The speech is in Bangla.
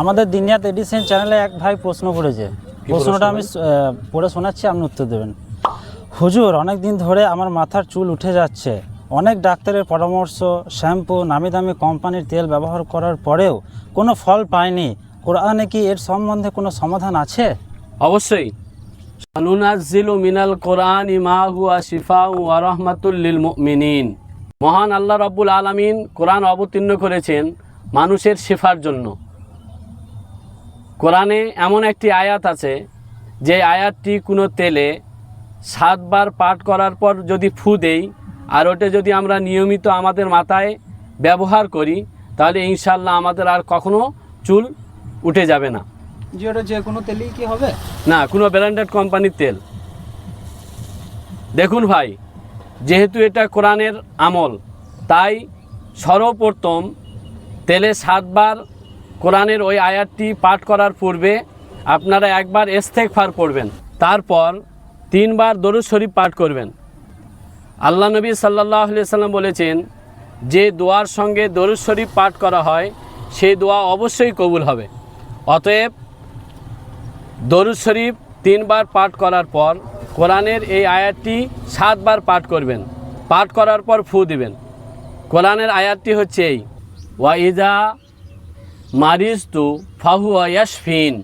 আমাদের দিনিয়াত এডিশন চ্যানেলে এক ভাই প্রশ্ন করেছে। প্রশ্নটা আমি পড়ে শোনাচ্ছি আপনি উত্তর দেবেন। হুজুর অনেক দিন ধরে আমার মাথার চুল উঠে যাচ্ছে। অনেক ডাক্তারের পরামর্শ শ্যাম্পু নামি দামি কোম্পানির তেল ব্যবহার করার পরেও কোনো ফল পাইনি। কোরআনে কি এর সম্বন্ধে কোনো সমাধান আছে? অবশ্যই। নুনাজ্জিলু মিনাল কোরআন ইমা হুয়া শিফা ওয়া রহমাতুল লিল মুমিনিন। মহান আল্লাহ রাব্বুল আলামিন কোরআন অবতীর্ণ করেছেন মানুষের শেফার জন্য। কোরআনে এমন একটি আয়াত আছে যে আয়াতটি কোনো তেলে সাতবার পাঠ করার পর যদি ফু দেই আর ওটা যদি আমরা নিয়মিত আমাদের মাথায় ব্যবহার করি তাহলে ইনশাল্লাহ আমাদের আর কখনো চুল উঠে যাবে না। যে ওটা যে কোনো তেলেই কি হবে? না কোনো ব্র্যান্ডেড কোম্পানির তেল। দেখুন ভাই যেহেতু এটা কোরআনের আমল তাই সর্বপ্রথম তেলে সাতবার কোরআনের ওই আয়াতটি পাঠ করার পূর্বে আপনারা একবার ইস্তেগফার পড়বেন। তারপর তিনবার দরুদ শরীফ পাঠ করবেন। আল্লাহ নবী সাল্লাহ সাল্লাম বলেছেন, যে দোয়ার সঙ্গে দরুদ শরীফ পাঠ করা হয়, সেই দোয়া অবশ্যই কবুল হবে। অতএব দরুদ শরীফ তিনবার পাঠ করার পর কোরআনের এই আয়াতটি সাতবার পাঠ করবেন। পাঠ করার পর ফু দিবেন। কোরআনের আয়াতটি হচ্ছে এই ওয়াইদা মারিজ তু ফাহুয়া ইয়াসফিন